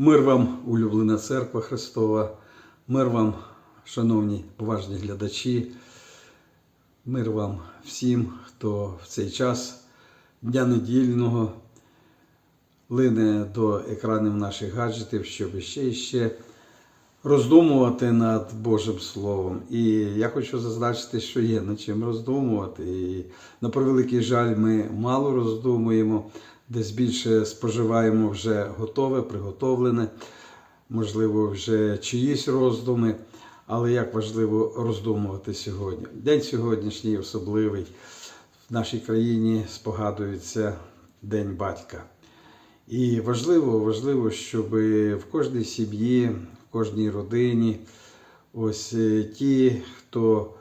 Мир вам, улюблена церква Христова, мир вам, шановні поважні глядачі, мир вам всім, хто в цей час дня недільного лине до екранів наших гаджетів, щоб ще і ще роздумувати над Божим Словом. І я хочу зазначити, що є над чим роздумувати. І на превеликий жаль, ми мало роздумуємо, десь більше споживаємо вже готове, приготовлене, можливо, вже чиїсь роздуми. Але як важливо роздумувати сьогодні. День сьогоднішній особливий в нашій країні спогадується День батька. І важливо, важливо, щоб в кожній сім'ї, в кожній родині, ось е, ті, хто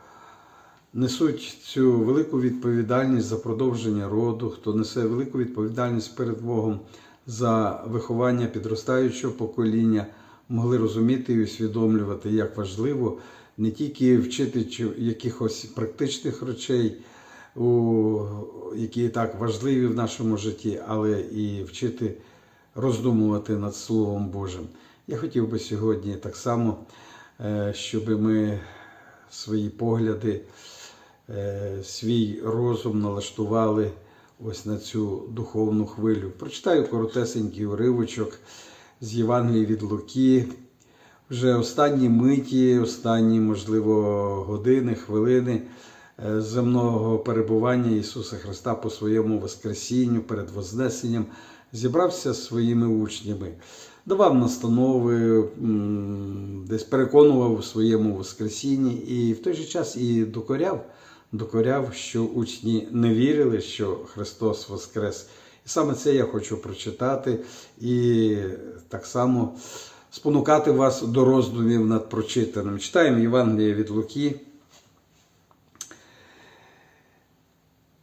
несуть цю велику відповідальність за продовження роду, хто несе велику відповідальність перед Богом за виховання підростаючого покоління, могли розуміти і усвідомлювати, як важливо не тільки вчити якихось практичних речей, які так важливі в нашому житті, але і вчити роздумувати над Словом Божим. Я хотів би сьогодні так само, е, щоб ми свої погляди, свій розум налаштували ось на цю духовну хвилю. Прочитаю коротесенький уривочок з Євангелії від Луки. Вже останні миті, останні, можливо, години, хвилини е, земного перебування Ісуса Христа по своєму Воскресінню перед Вознесенням зібрався з своїми учнями, давав настанови, десь переконував у своєму Воскресінні і в той же час і докоряв, докоряв, що учні не вірили, що Христос Воскрес. І саме це я хочу прочитати і так само спонукати вас до роздумів над прочитаним. Читаємо Євангеліє від Луки.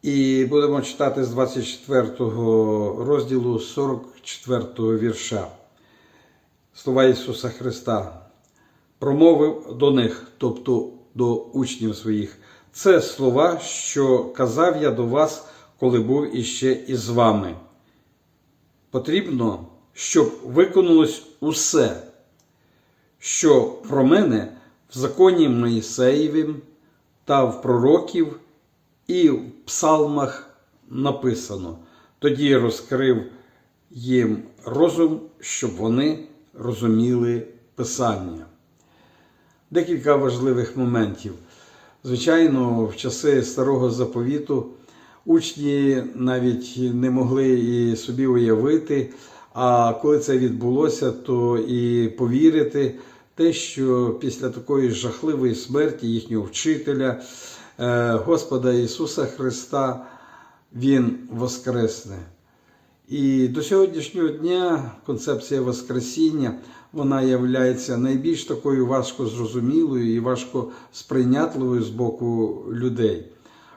І будемо читати з 24 розділу 44 вірша. Слова Ісуса Христа. Промовив до них, тобто до учнів своїх. Це слова, що казав я до вас, коли був іще із вами. Потрібно, щоб виконалось усе, що про мене в законі Моїсеєвім та в пророків і в псалмах написано. Тоді розкрив їм розум, щоб вони розуміли Писання. Декілька важливих моментів. Звичайно, в часи старого заповіту учні навіть не могли і собі уявити, а коли це відбулося, то і повірити те, що після такої жахливої смерті їхнього вчителя, е, Господа Ісуса Христа, Він воскресне. І до сьогоднішнього дня концепція Воскресіння вона є найбільш такою важко зрозумілою і важко сприйнятливою з боку людей.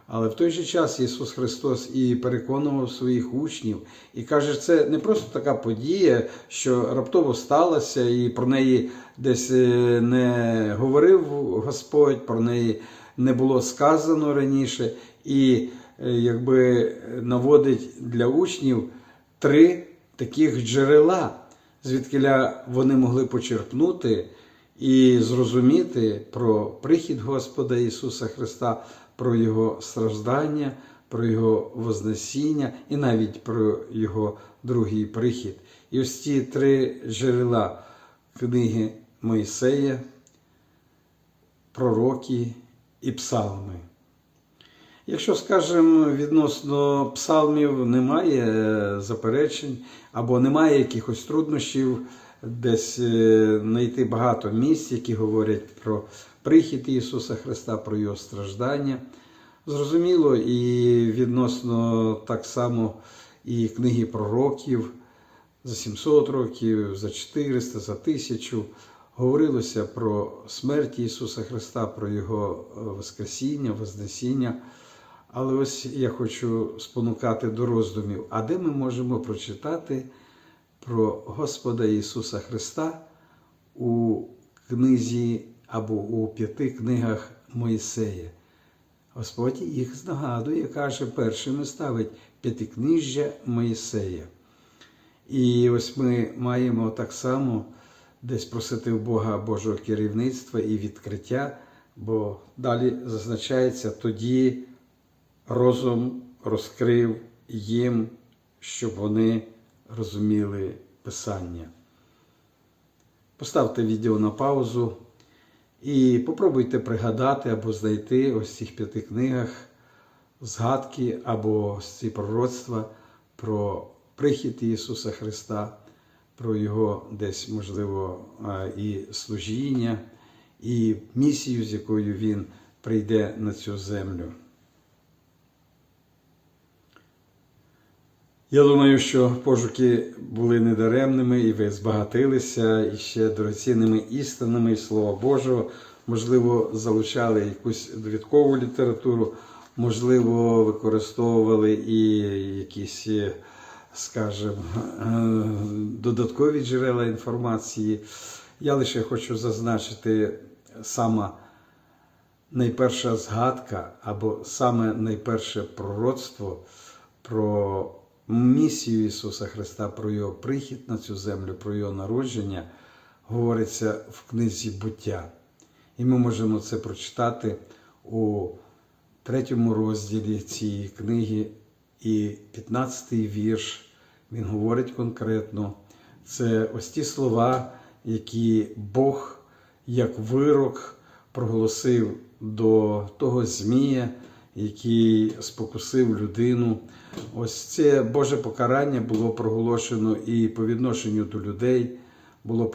Але в той же час Ісус Христос і переконував своїх учнів, і каже, це не просто така подія, що раптово сталася, і про неї десь е, не говорив Господь, про неї не було сказано раніше, і е, якби наводить для учнів три таких джерела, звідкиля вони могли почерпнути і зрозуміти про прихід Господа Ісуса Христа, про Його страждання, про Його Вознесіння і навіть про Його другий прихід. І ось ці три джерела книги Моїсея, пророки і псалми. Якщо, скажімо, відносно псалмів немає е, заперечень або немає якихось труднощів, десь е, знайти багато місць, які говорять про прихід Ісуса Христа, про Його страждання. Зрозуміло, і відносно так само і книги пророків за 700 років, за 400, за 1000 говорилося про смерть Ісуса Христа, про Його е, Воскресіння, Вознесіння. Але ось я хочу спонукати до роздумів, а де ми можемо прочитати про Господа Ісуса Христа у книзі або у п'яти книгах Моїсея? Господь їх знагадує, каже, першими ставить п'ятикнижжя Моїсея. І ось ми маємо так само десь просити у Бога Божого керівництва і відкриття, бо далі зазначається, тоді розум розкрив їм, щоб вони розуміли Писання. Поставте відео на паузу і попробуйте пригадати або знайти ось цих п'яти книгах згадки або ці пророцтва про прихід Ісуса Христа, про Його десь, можливо, і служіння, і місію, з якою Він прийде на цю землю. Я думаю, що пошуки були недаремними, і ви збагатилися і ще дорогоцінними істинами і Слова Божого. Можливо, залучали якусь довідкову літературу, можливо, використовували і якісь, скажімо, додаткові джерела інформації. Я лише хочу зазначити саме найперша згадка або саме найперше пророцтво про місію Ісуса Христа, про Його прихід на цю землю, про Його народження, говориться в книзі буття. І ми можемо це прочитати у третьому розділі цієї книги, і 15-й вірш. Він говорить конкретно. Це ось ті слова, які Бог як вирок проголосив до того Змія, який спокусив людину. Ось це Боже покарання було проголошено і по відношенню до людей, було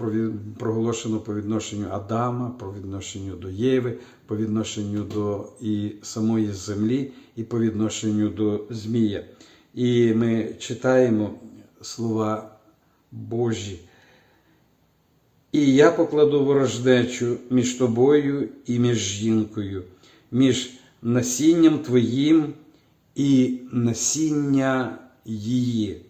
проголошено по відношенню Адама, по відношенню до Єви, по відношенню до і самої землі, і по відношенню до Змія. І ми читаємо слова Божі. І я покладу ворождечу між тобою і між жінкою, між насінням твоїм і насіння її.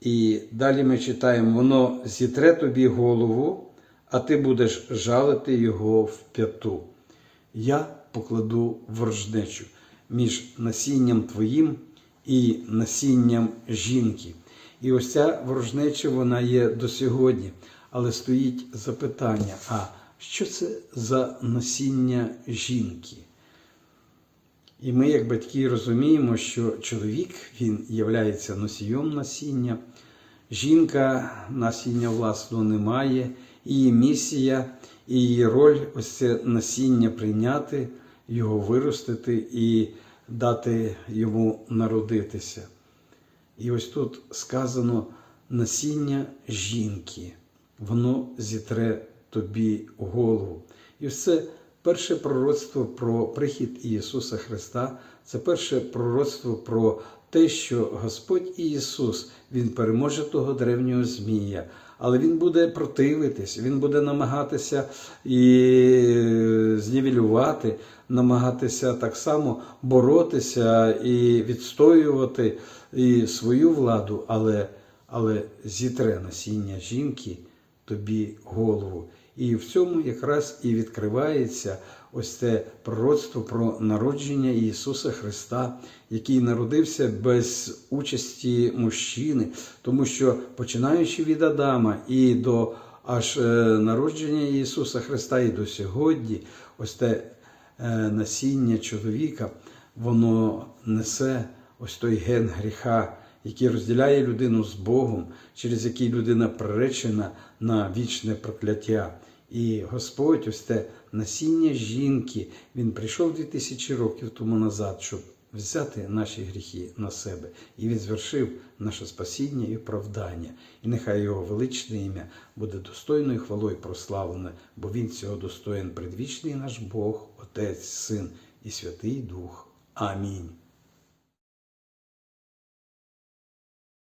І далі ми читаємо: воно зітре тобі голову, а ти будеш жалити його в п'яту. Я покладу ворожнечу між насінням твоїм і насінням жінки. І ось ця ворожнеча вона є до сьогодні. Але стоїть запитання: а що це за насіння жінки? І ми, як батьки, розуміємо, що чоловік він є носієм насіння, жінка насіння власного не має, її місія, її роль ось це насіння прийняти, його виростити і дати йому народитися. І ось тут сказано насіння жінки, воно зітре тобі голову. І це перше пророцтво про прихід Ісуса Христа, це перше пророцтво про те, що Господь Ісус Він переможе того древнього Змія, але Він буде противитись, Він буде намагатися і знівелювати, намагатися так само боротися і відстоювати і свою владу, але, але зітре насіння жінки тобі голову. І в цьому якраз і відкривається ось це пророцтво про народження Ісуса Христа, який народився без участі мужчини, тому що починаючи від Адама і до аж е, народження Ісуса Христа, і до сьогодні, ось те е, насіння чоловіка, воно несе ось той ген гріха який розділяє людину з Богом, через який людина приречена на вічне прокляття. І Господь, ось те насіння жінки, Він прийшов 2000 років тому назад, щоб взяти наші гріхи на себе. І Він звершив наше спасіння і оправдання. І нехай його величне ім'я буде достойною хвалою прославлене, бо Він цього достоїн предвічний наш Бог, Отець, Син і Святий Дух. Амінь.